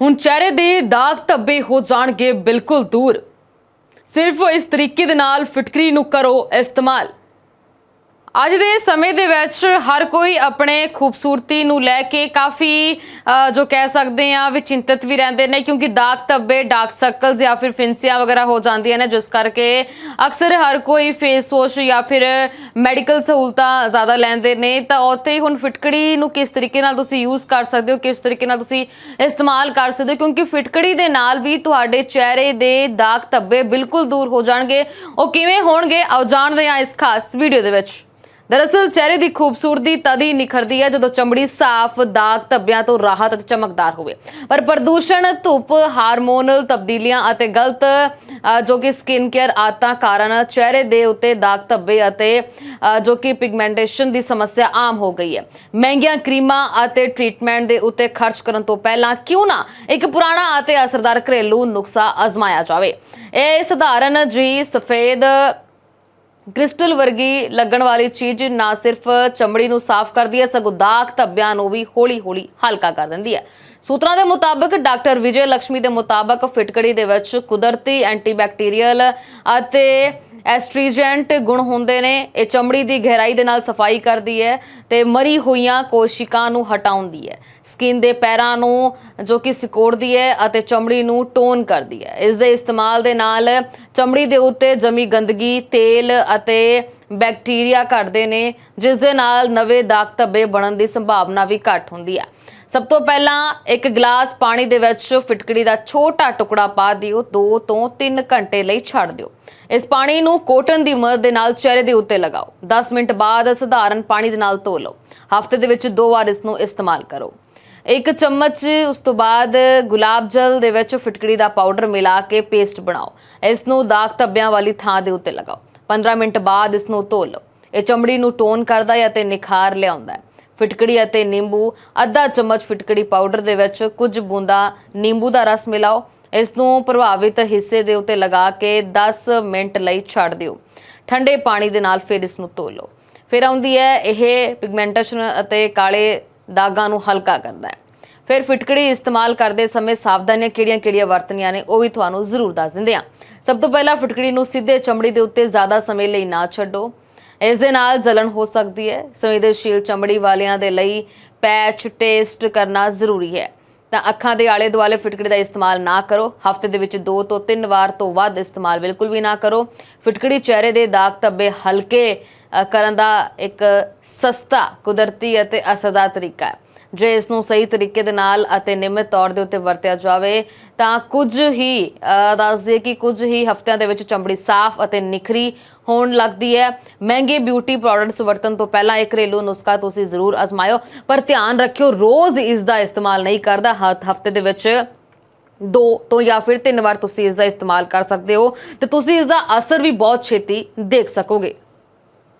ਹੁਣ ਚਿਹਰੇ ਦੇ ਦਾਗ ਧੱਬੇ ਹੋ ਜਾਣਗੇ ਬਿਲਕੁਲ ਦੂਰ। ਸਿਰਫ ਇਸ ਤਰੀਕੇ ਦੇ ਨਾਲ ਫਿਟਕਰੀ ਨੂੰ ਕਰੋ ਇਸਤੇਮਾਲ। ਅੱਜ ਦੇ ਸਮੇਂ ਦੇ ਵਿੱਚ ਹਰ ਕੋਈ ਆਪਣੇ ਖੂਬਸੂਰਤੀ ਨੂੰ ਲੈ ਕੇ ਕਾਫੀ ਜੋ ਕਹਿ ਸਕਦੇ ਆ ਵੀ ਚਿੰਤਤ ਵੀ ਰਹਿੰਦੇ ਨੇ, ਕਿਉਂਕਿ ਦਾਗ ਧੱਬੇ, ਡਾਰਕ ਸਰਕਲਸ ਜਾਂ ਫਿਰ ਫਿੰਸੀਆਂ ਵਗੈਰਾ ਹੋ ਜਾਂਦੀਆਂ ਨੇ, ਜਿਸ ਕਰਕੇ ਅਕਸਰ ਹਰ ਕੋਈ ਫੇਸ ਵਾਸ਼ ਜਾਂ ਫਿਰ ਮੈਡੀਕਲ ਸਹੂਲਤਾਂ ਜ਼ਿਆਦਾ ਲੈਂਦੇ ਨੇ। ਤਾਂ ਉੱਥੇ ਹੀ ਹੁਣ ਫਿਟਕੜੀ ਨੂੰ ਕਿਸ ਤਰੀਕੇ ਨਾਲ ਤੁਸੀਂ ਯੂਜ਼ ਕਰ ਸਕਦੇ ਹੋ, ਕਿਸ ਤਰੀਕੇ ਨਾਲ ਤੁਸੀਂ ਇਸਤੇਮਾਲ ਕਰ ਸਕਦੇ ਹੋ? ਕਿਉਂਕਿ ਫਿਟਕੜੀ ਦੇ ਨਾਲ ਵੀ ਤੁਹਾਡੇ ਚਿਹਰੇ ਦੇ ਦਾਗ ਧੱਬੇ ਬਿਲਕੁਲ ਦੂਰ ਹੋ ਜਾਣਗੇ। ਉਹ ਕਿਵੇਂ ਹੋਣਗੇ? ਆਓ ਜਾਣਦੇ ਹਾਂ ਇਸ ਖਾਸ ਵੀਡੀਓ ਦੇ ਵਿੱਚ। ਦਰਅਸਲ ਚਿਹਰੇ ਦੀ ਖੂਬਸੂਰਤੀ ਤਦ ਹੀ ਨਿਖਰਦੀ ਹੈ ਜਦੋਂ ਚਮੜੀ ਸਾਫ਼, ਦਾਗ ਧੱਬਿਆਂ ਤੋਂ ਰਾਹਤ ਅਤੇ ਚਮਕਦਾਰ ਹੋਵੇ। ਪਰ ਪ੍ਰਦੂਸ਼ਣ, ਧੁੱਪ, ਹਾਰਮੋਨਲ ਤਬਦੀਲੀਆਂ ਅਤੇ ਗਲਤ ਜੋ ਕਿ ਸਕਿਨ ਕੇਅਰ ਆਦਤਾਂ ਕਾਰਨ ਚਿਹਰੇ ਦੇ ਉੱਤੇ ਦਾਗ ਧੱਬੇ ਅਤੇ ਜੋ ਕਿ ਪਿਗਮੈਂਟੇਸ਼ਨ ਦੀ ਸਮੱਸਿਆ ਆਮ ਹੋ ਗਈ ਹੈ। ਮਹਿੰਗੀਆਂ ਕਰੀਮਾਂ ਅਤੇ ਟ੍ਰੀਟਮੈਂਟ ਦੇ ਉੱਤੇ ਖਰਚ ਕਰਨ ਤੋਂ ਪਹਿਲਾਂ ਕਿਉਂ ਨਾ ਇੱਕ ਪੁਰਾਣਾ ਅਤੇ ਅਸਰਦਾਰ ਘਰੇਲੂ ਨੁਸਖਾ ਅਜ਼ਮਾਇਆ ਜਾਵੇ? ਇਹ ਸਧਾਰਨ ਜੀ ਸਫੇਦ ਕ੍ਰਿਸਟਲ ਵਰਗੀ ਲੱਗਣ ਵਾਲੀ ਚੀਜ਼ ਨਾ ਸਿਰਫ ਚਮੜੀ ਨੂੰ ਸਾਫ਼ ਕਰਦੀ ਹੈ, ਸਗੋਂ ਦਾਗ ਧੱਬਿਆਂ ਨੂੰ ਵੀ ਹੌਲੀ-ਹੌਲੀ ਹਲਕਾ ਕਰ ਦਿੰਦੀ ਹੈ। ਸੂਤਰਾਂ ਦੇ ਮੁਤਾਬਕ ਡਾਕਟਰ ਵਿਜੇ ਲక్ష్ਮੀ ਦੇ ਮੁਤਾਬਕ ਫਿਟਕੜੀ ਦੇ ਵਿੱਚ ਕੁਦਰਤੀ ਐਂਟੀਬੈਕਟੀਰੀਅਲ ਅਤੇ ਐਸਟ੍ਰੀਜੈਂਟ ਗੁਣ ਹੁੰਦੇ ਨੇ, ਇਹ ਚਮੜੀ ਦੀ ਗਹਿਰਾਈ ਦੇ ਨਾਲ ਸਫ਼ਾਈ ਕਰਦੀ ਹੈ ਤੇ ਮਰੀ ਹੋਈਆਂ ਕੋਸ਼ਿਕਾਂ ਨੂੰ ਹਟਾਉਂਦੀ ਹੈ। ਸਕਿਨ ਦੇ ਪੈਰਾਂ ਨੂੰ ਜੋ ਕਿ ਸਿਕੋੜਦੀ ਹੈ ਅਤੇ ਚਮੜੀ ਨੂੰ ਟੋਨ ਕਰਦੀ ਹੈ। ਇਸ ਦੇ ਇਸਤੇਮਾਲ ਦੇ ਨਾਲ ਚਮੜੀ ਦੇ ਉੱਤੇ ਜਮੀ ਗੰਦਗੀ, ਤੇਲ ਅਤੇ ਬੈਕਟੀਰੀਆ ਘਟਦੇ ਨੇ, ਜਿਸ ਦੇ ਨਾਲ ਨਵੇਂ ਦਾਗ ਧੱਬੇ ਬਣਨ ਦੀ ਸੰਭਾਵਨਾ ਵੀ ਘੱਟ ਹੁੰਦੀ ਹੈ। ਸਭ ਤੋਂ ਪਹਿਲਾਂ ਇੱਕ ਗਲਾਸ ਪਾਣੀ ਦੇ ਵਿੱਚ ਫਿਟਕੜੀ ਦਾ ਛੋਟਾ ਟੁਕੜਾ ਪਾ ਦਿਓ 2 ਤੋਂ 3 ਘੰਟੇ ਲਈ ਛੱਡ ਦਿਓ। ਇਸ ਪਾਣੀ ਨੂੰ ਕੋਟਨ ਦੀ ਮਦਦ ਦੇ ਨਾਲ ਚਿਹਰੇ ਦੇ ਉੱਤੇ ਲਗਾਓ। 10 ਮਿੰਟ ਬਾਅਦ ਸਧਾਰਨ ਪਾਣੀ ਦੇ ਨਾਲ ਧੋ ਲਓ। ਹਫ਼ਤੇ ਦੇ ਵਿੱਚ ਦੋ ਵਾਰ ਇਸ ਨੂੰ ਇਸਤੇਮਾਲ ਕਰੋ। ਇੱਕ ਚਮਚ ਉਸ ਤੋਂ ਬਾਅਦ ਗੁਲਾਬ ਜਲ ਦੇ ਵਿੱਚ ਫਿਟਕੜੀ ਦਾ ਪਾਊਡਰ ਮਿਲਾ ਕੇ ਪੇਸਟ ਬਣਾਓ। ਇਸ ਨੂੰ ਦਾਗ ਧੱਬਿਆਂ ਵਾਲੀ ਥਾਂ ਦੇ ਉੱਤੇ ਲਗਾਓ। 15 ਮਿੰਟ ਬਾਅਦ ਇਸ ਨੂੰ ਧੋ ਲਓ। ਇਹ ਚਮੜੀ ਨੂੰ ਟੋਨ ਕਰਦਾ ਹੈ ਅਤੇ ਨਿਖਾਰ ਲਿਆਉਂਦਾ ਹੈ। ਫਿਟਕੜੀ ਅਤੇ ਨਿੰਬੂ। ਅੱਧਾ ਚਮਚ ਫਿਟਕੜੀ ਪਾਊਡਰ ਦੇ ਵਿੱਚ ਕੁਝ ਬੂੰਦਾ ਨਿੰਬੂ ਦਾ ਰਸ ਮਿਲਾਓ। ਇਸ ਨੂੰ ਪ੍ਰਭਾਵਿਤ ਹਿੱਸੇ ਦੇ ਉੱਤੇ ਲਗਾ ਕੇ 10 ਮਿੰਟ ਲਈ ਛੱਡ ਦਿਓ। ਠੰਡੇ ਪਾਣੀ ਦੇ ਨਾਲ ਫਿਰ ਇਸ ਨੂੰ ਧੋ ਲਓ। ਫਿਰ ਆਉਂਦੀ ਹੈ ਇਹ ਪਿਗਮੈਂਟੇਸ਼ਨ ਅਤੇ ਕਾਲੇ ਦਾਗਾਂ ਨੂੰ ਹਲਕਾ ਕਰਦਾ ਹੈ। ਫਿਰ ਫਿਟਕੜੀ ਇਸਤੇਮਾਲ ਕਰਦੇ ਸਮੇਂ ਸਾਵਧਾਨੀਆਂ ਕਿਹੜੀਆਂ-ਕਿਹੜੀਆਂ ਵਰਤਣੀਆਂ ਨੇ ਉਹ ਵੀ ਤੁਹਾਨੂੰ ਜ਼ਰੂਰ ਦੱਸ ਦਿੰਦੇ ਹਾਂ। ਸਭ ਤੋਂ ਪਹਿਲਾਂ ਫਿਟਕੜੀ ਨੂੰ ਸਿੱਧੇ ਚਮੜੀ ਦੇ ਉੱਤੇ ਜ਼ਿਆਦਾ ਸਮੇਂ ਲਈ ਨਾ ਛੱਡੋ। ਇਸ ਦੇ ਨਾਲ ਜਲਨ ਹੋ ਸਕਦੀ ਹੈ। ਸੰਵੇਦਨਸ਼ੀਲ ਚਮੜੀ ਵਾਲਿਆਂ ਦੇ ਲਈ ਪੈਚ ਟੇਸਟ ਕਰਨਾ ਜ਼ਰੂਰੀ ਹੈ। ਤਾਂ ਅੱਖਾਂ ਦੇ ਆਲੇ ਦੁਆਲੇ ਫਿਟਕੜੀ ਦਾ ਇਸਤੇਮਾਲ ਨਾ ਕਰੋ। ਹਫ਼ਤੇ ਦੇ ਵਿੱਚ 2 ਤੋਂ 3 ਵਾਰ ਤੋਂ ਵੱਧ ਇਸਤੇਮਾਲ ਬਿਲਕੁਲ ਵੀ ਨਾ ਕਰੋ। ਫਿਟਕੜੀ ਚਿਹਰੇ ਦੇ ਦਾਗ ਧੱਬੇ ਹਲਕੇ ਕਰਨ ਦਾ ਇੱਕ ਸਸਤਾ, ਕੁਦਰਤੀ ਅਤੇ ਅਸਰਦਾਰ ਤਰੀਕਾ ਹੈ। ਜੇ ਇਸ ਨੂੰ ਸਹੀ ਤਰੀਕੇ ਦੇ ਨਾਲ ਅਤੇ ਨਿਯਮਿਤ ਤੌਰ ਦੇ ਉੱਤੇ ਵਰਤਿਆ ਜਾਵੇ ਤਾਂ ਕੁਝ ਹੀ ਅ, ਦੱਸ ਦਈਏ ਕਿ ਕੁਝ ਹੀ ਹਫ਼ਤਿਆਂ ਦੇ ਵਿੱਚ ਚਮੜੀ ਸਾਫ਼ ਅਤੇ ਨਿਖਰੀ ਹੋਣ ਲੱਗਦੀ ਹੈ। ਮਹਿੰਗੇ ਬਿਊਟੀ ਪ੍ਰੋਡਕਟਸ ਵਰਤਣ ਤੋਂ ਪਹਿਲਾਂ ਇਹ ਘਰੇਲੂ ਨੁਸਖਾ ਤੁਸੀਂ ਜ਼ਰੂਰ ਅਜ਼ਮਾਇਓ ਪਰ ਧਿਆਨ ਰੱਖਿਓ ਰੋਜ਼ ਇਸ ਦਾ ਇਸਤੇਮਾਲ ਨਹੀਂ ਕਰਦਾ। ਹਫ਼ਤੇ ਦੇ ਵਿੱਚ ਦੋ ਤੋਂ ਜਾਂ ਫਿਰ ਤਿੰਨ ਵਾਰ ਤੁਸੀਂ ਇਸ ਦਾ ਇਸਤੇਮਾਲ ਕਰ ਸਕਦੇ ਹੋ ਤੇ ਤੁਸੀਂ ਇਸ ਦਾ ਅਸਰ ਵੀ ਬਹੁਤ ਛੇਤੀ ਦੇਖ ਸਕੋਗੇ।